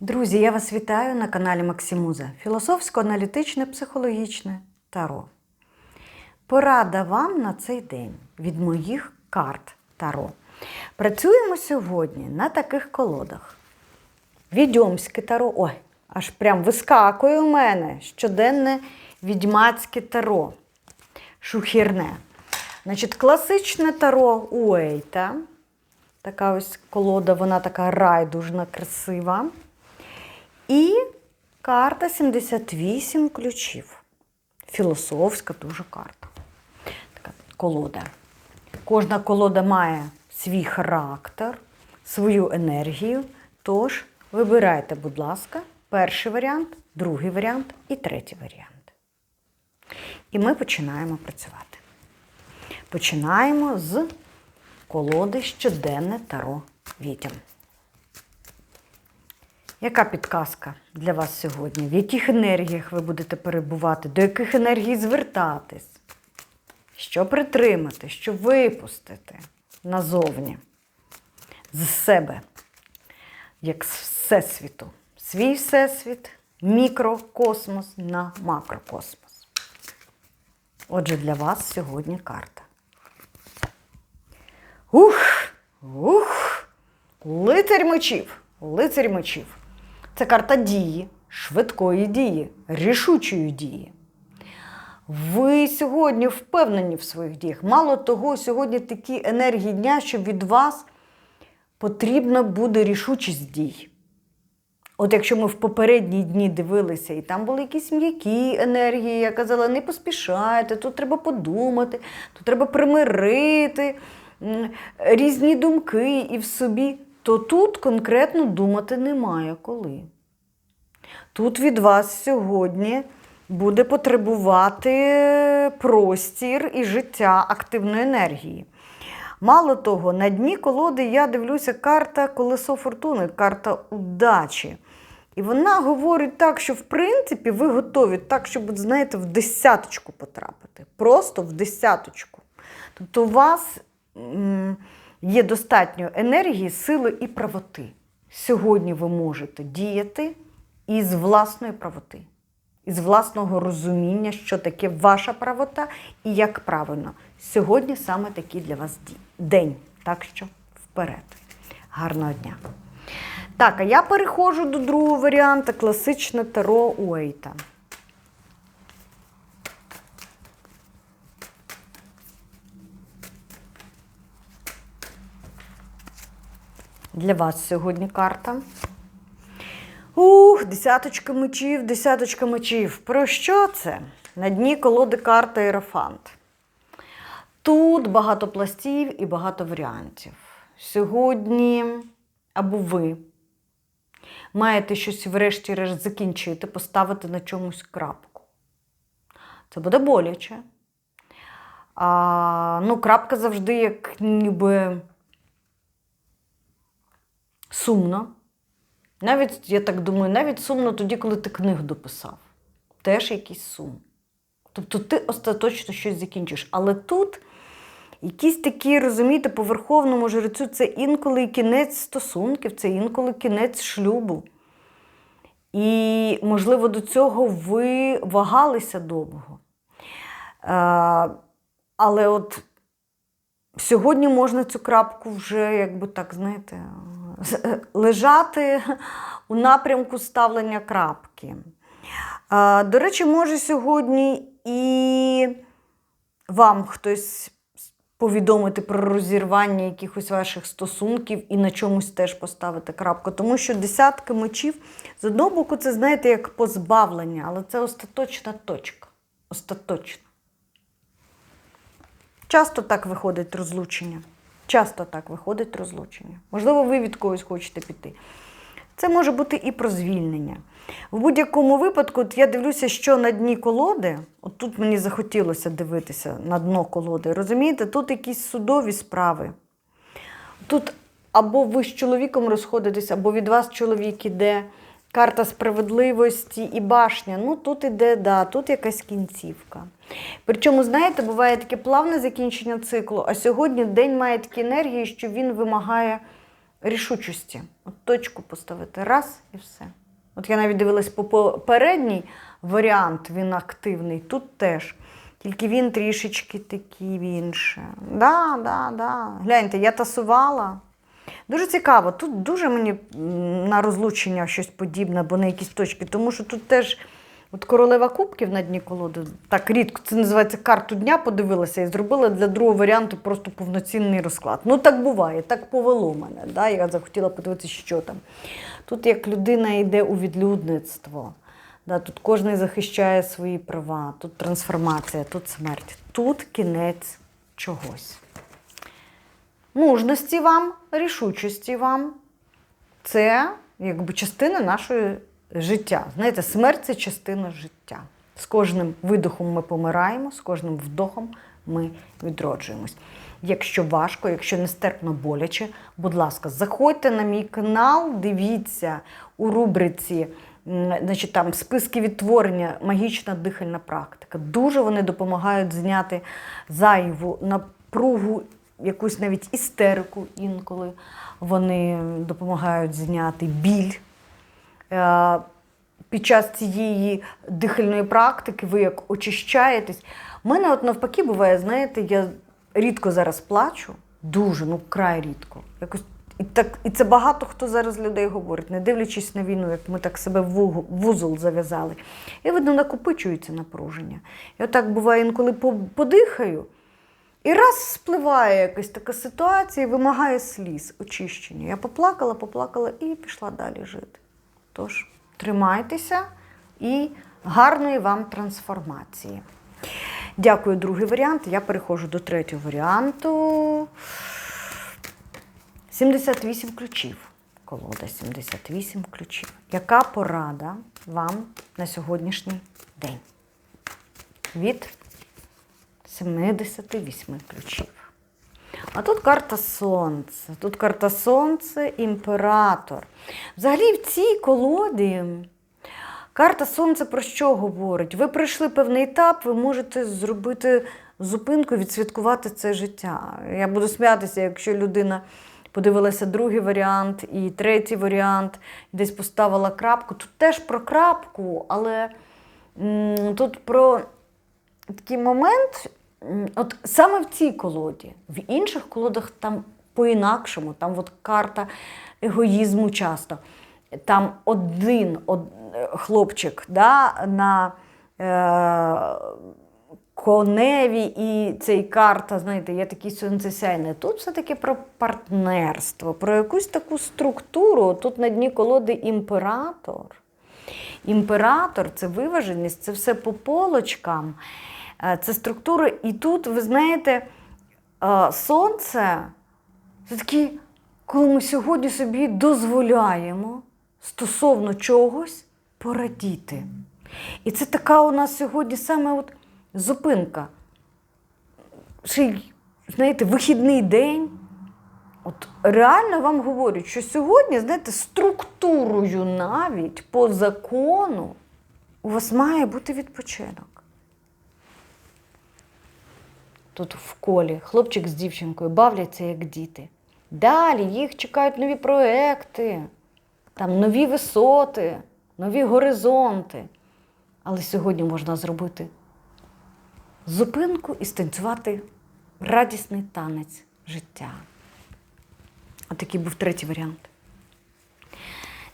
Друзі, я вас вітаю на каналі Максимуза. Філософсько-аналітичне психологічне таро. Порада вам на цей день від моїх карт Таро. Працюємо сьогодні на таких колодах. Відьомське таро. Ой, аж прям вискакує у мене щоденне відьмацьке таро. Шухірне. Значить, класичне таро Уейта. Така ось колода, вона така райдужна, красива. І карта 78 ключів. Філософська дуже карта. Така колода. Кожна колода має свій характер, свою енергію. Тож вибирайте, будь ласка, перший варіант, другий варіант і третій варіант. І ми починаємо працювати. Починаємо з колоди щоденне таро відьом. Яка підказка для вас сьогодні? В яких енергіях ви будете перебувати? До яких енергій звертатись? Що притримати, що випустити назовні з себе, як з всесвіту? Свій всесвіт, мікрокосмос на макрокосмос. Отже, для вас сьогодні карта. Ух! Ух! Лицарь мечів! Лицарь мечів. Це карта дії, швидкої дії, рішучої дії. Ви сьогодні впевнені в своїх діях. Мало того, сьогодні такі енергії дня, що від вас потрібна буде рішучість дій. От якщо ми в попередні дні дивилися, і там були якісь м'які енергії, я казала, не поспішайте, тут треба подумати, тут треба примирити різні думки і в собі, то тут конкретно думати немає коли. Тут від вас сьогодні буде потребувати простір і життя активної енергії. Мало того, на дні колоди я дивлюся карта колесо фортуни, карта удачі. І вона говорить так, що в принципі ви готові так, щоб, знаєте, в десяточку потрапити. Просто в десяточку. Тобто у вас є достатньо енергії, сили і правоти. Сьогодні ви можете діяти із власної правоти, із власного розуміння, що таке ваша правота і як правильно. Сьогодні саме такий для вас день. Так що вперед. Гарного дня! Так, а я переходжу до другого варіанту класичне таро Уейта. Для вас сьогодні карта. Ух, десяточка мечів, десяточка мечів. Про що це? На дні колоди карта Ерофант. Тут багато пластів і багато варіантів. Сьогодні або ви маєте щось врешті-решт закінчити, поставити на чомусь крапку. Це буде боляче. А, ну, крапка завжди як ніби сумно. Навіть, я так думаю, навіть сумно тоді, коли ти книгу дописав. Теж якийсь сум. Тобто ти остаточно щось закінчиш. Але тут якісь такі, розумієте, по верховному жрецю це інколи кінець стосунків, це інколи кінець шлюбу. І, можливо, до цього ви вагалися довго. Е, але от сьогодні можна цю крапку вже, якби так, знаєте, лежати у напрямку ставлення крапки. Е, До речі, може сьогодні і вам хтось повідомити про розірвання якихось ваших стосунків і на чомусь теж поставити крапку. Тому що десятка мечів, з одного боку, це, знаєте, як позбавлення, але це остаточна точка. Остаточна. Часто так виходить розлучення. Часто так виходить розлучення. Можливо, ви від когось хочете піти. Це може бути і про звільнення. В будь-якому випадку, от я дивлюся, що на дні колоди, от тут мені захотілося дивитися на дно колоди, розумієте, тут якісь судові справи. Тут або ви з чоловіком розходитесь, або від вас чоловік іде, карта справедливості і башня. Ну, тут іде, да, тут якась кінцівка. Причому, знаєте, буває таке плавне закінчення циклу, а сьогодні день має такі енергії, що він вимагає рішучості. От точку поставити раз і все. От я навіть дивилась попередній варіант, він активний, тут теж. Тільки він трішечки такий інше. Да, да, да. Гляньте, я тасувала. Дуже цікаво. Тут дуже мені на розлучення щось подібне, або на якісь точки, тому що тут теж от королева кубків на дні колоди, так рідко, це називається карту дня, подивилася і зробила для другого варіанту просто повноцінний розклад. Ну так буває, так повело мене. Да? Я захотіла подивитися, що там. Тут як людина йде у відлюдництво. Да, тут кожен захищає свої права, тут трансформація, тут смерть, тут кінець чогось. Мужності вам, рішучості вам. Це якби частина нашого життя. Знаєте, смерть це частина життя. З кожним видохом ми помираємо, з кожним вдохом ми відроджуємось. Якщо важко, якщо нестерпно боляче, будь ласка, заходьте на мій канал, дивіться у рубриці значить, там, списки відтворення, магічна дихальна практика. Дуже вони допомагають зняти зайву напругу, якусь навіть істерику інколи. Вони допомагають зняти біль. Е, Під час цієї дихальної практики ви як очищаєтесь. У мене от навпаки буває, знаєте, я рідко зараз плачу, дуже, ну край рідко. Якось і, так, і це багато хто зараз людей говорить, не дивлячись на війну, як ми так себе в вугол- вузол зав'язали. І видно, накопичується напруження. І отак буває інколи подихаю, і раз спливає якась така ситуація, і вимагає сліз, очищення. Я поплакала, поплакала і пішла далі жити. Тож, тримайтеся і гарної вам трансформації. Дякую, другий варіант. Я переходжу до третього варіанту. 78 ключів. Колода 78 ключів. Яка порада вам на сьогоднішній день? Від 78 ключів. А тут карта Сонце. Тут карта Сонце, імператор. Взагалі, в цій колоді карта Сонце про що говорить? Ви пройшли певний етап, ви можете зробити зупинку і відсвяткувати це життя. Я буду сміятися, якщо людина подивилася другий варіант і третій варіант, десь поставила крапку. Тут теж про крапку, але м, тут про такий момент, от саме в цій колоді, в інших колодах там по-інакшому, там от карта егоїзму часто. Там один од, е, хлопчик да, на е, коневі, і цей карта, знаєте, є такий сонцесяйний. Тут все-таки про партнерство, про якусь таку структуру. Тут на дні колоди імператор. Імператор це виваженість, це все по полочкам, це структура. І тут, ви знаєте, е, сонце це такі, коли ми сьогодні собі дозволяємо стосовно чогось порадіти. І це така у нас сьогодні саме от зупинка. Ще знаєте, вихідний день. От реально вам говорять, що сьогодні, знаєте, структурою навіть по закону у вас має бути відпочинок. Тут в колі хлопчик з дівчинкою бавляться як діти. Далі їх чекають нові проекти, там нові висоти, нові горизонти. Але сьогодні можна зробити зупинку і станцювати радісний танець життя. Отакий був третій варіант.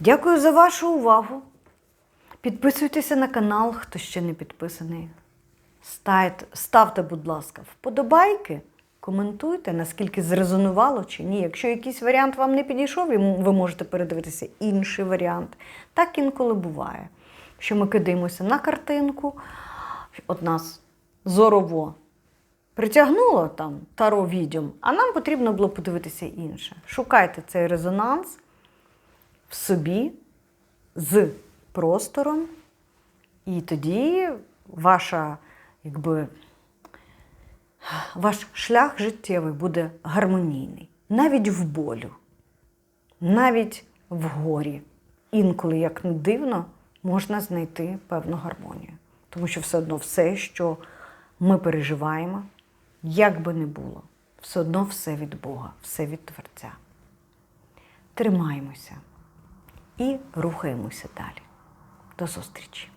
Дякую за вашу увагу. Підписуйтеся на канал, хто ще не підписаний. Ставте, будь ласка, вподобайки, коментуйте, наскільки зрезонувало чи ні. Якщо якийсь варіант вам не підійшов, ви можете передивитися інший варіант. Так інколи буває, що ми кидаємося на картинку, от нас зорово притягнуло там таро відьом, а нам потрібно було подивитися інше. Шукайте цей резонанс в собі з простором, і тоді ваша, якби, ваш шлях життєвий буде гармонійний. Навіть в болю, навіть в горі. Інколи, як не дивно, можна знайти певну гармонію. Тому що все одно все, що ми переживаємо, як би не було, все одно все від Бога, все від Творця. тримаємося і рухаємося далі. До зустрічі!